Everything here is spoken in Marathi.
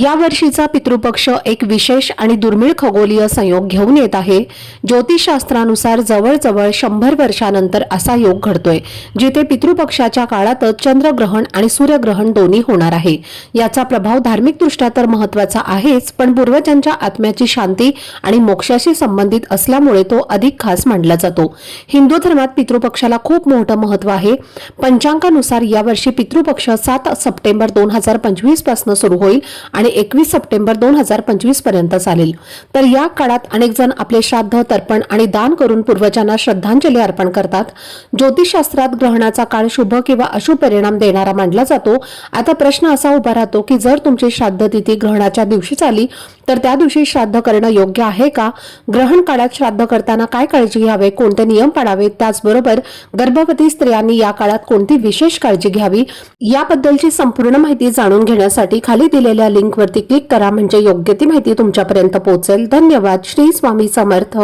या वर्षीचा पितृपक्ष एक विशेष आणि दुर्मिळ खगोलीय संयोग घेऊन येत आहे. ज्योतिषशास्त्रानुसार जवळजवळ शंभर वर्षानंतर असा योग घडतोय जिथे पितृपक्षाच्या काळातच चंद्रग्रहण आणि सूर्यग्रहण दोन्ही होणार आहे. याचा प्रभाव धार्मिकदृष्ट्या तर महत्त्वाचा आहेच पण पूर्वजांच्या आत्म्याची शांती आणि मोक्षाशी संबंधित असल्यामुळे तो अधिक खास मानला जातो. हिंदू धर्मात पितृपक्षाला खूप मोठं महत्त्व आहे. पंचांगानुसार यावर्षी पितृपक्ष सात सप्टेंबर दोन हजार पंचवीसपासून सुरू होईल आणि एकवीस सप्टेंबर दोन हजार पंचवीसपर्यंत चालेल. तर या काळात अनेक जण आपले श्राद्ध तर्पण आणि दान करून पूर्वजांना श्रद्धांजली अर्पण करतात. ज्योतिषशास्त्रात ग्रहणाचा काळ शुभ किंवा अशुभ परिणाम देणारा मानला जातो. आता प्रश्न असा उभा राहतो की जर तुमची श्राद्ध तिथी ग्रहणाच्या दिवशीच आली तर त्या दिवशी श्राद्ध करणं योग्य आहे का? ग्रहण काळात श्राद्ध करताना काय काळजी घ्यावे? कोणते नियम पाळावेत? त्याचबरोबर गर्भवती स्त्रियांनी या काळात कोणती विशेष काळजी घ्यावी? याबद्दलची संपूर्ण माहिती जाणून घेण्यासाठी खाली दिलेल्या लिंक लिंकवरती क्लिक करा. म्हणजे योग्य ती माहिती तुमच्यापर्यंत पोहोचेल. धन्यवाद. श्री स्वामी समर्थ.